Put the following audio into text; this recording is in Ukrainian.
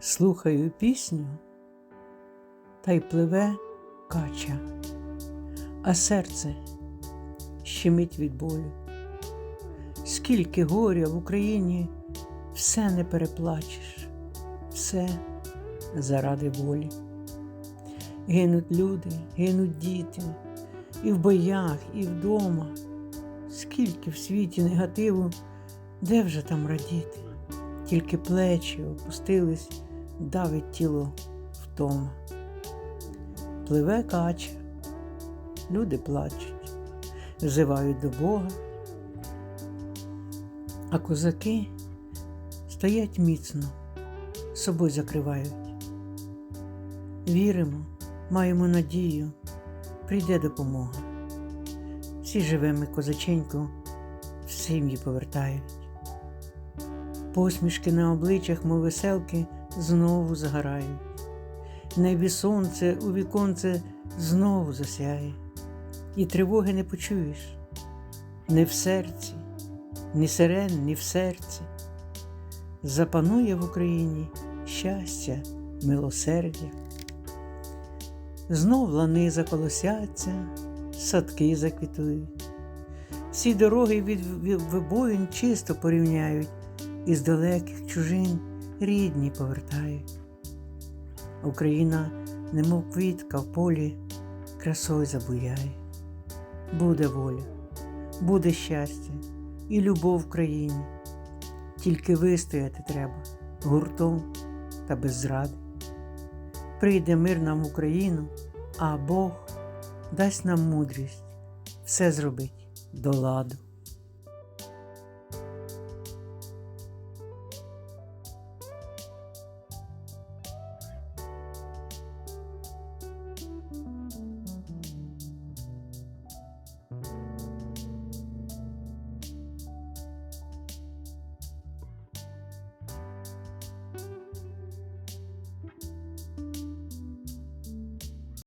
Слухаю пісню, та й пливе кача, а серце щемить від болю. Скільки горя в Україні все не переплачеш, все заради волі. Гинуть люди, гинуть діти, і в боях, і вдома. Скільки в світі негативу, де вже там радіти, тільки плечі опустились, давить тіло втома. Пливе кача, люди плачуть, взивають до Бога, а козаки стоять міцно, собою закривають. Віримо, маємо надію, прийде допомога. Всі живемо козаченько, в сім'ї повертають. Посмішки на обличчях, мов веселки, знову загорають. В небі сонце у віконце знову засяє, і тривоги не почуєш не в серці, ні сирен, ні в серці. Запанує в Україні щастя, милосердя. Знов лани заколосяться, садки заквітують. Всі дороги від вибоїн чисто порівняють, із далеких чужин рідні повертають. Україна, немов квітка в полі, красою забуяє. Буде воля, буде щастя і любов в країні. Тільки вистояти треба гуртом та без зради. Прийде мир нам в Україну, а Бог дасть нам мудрість все зробить до ладу.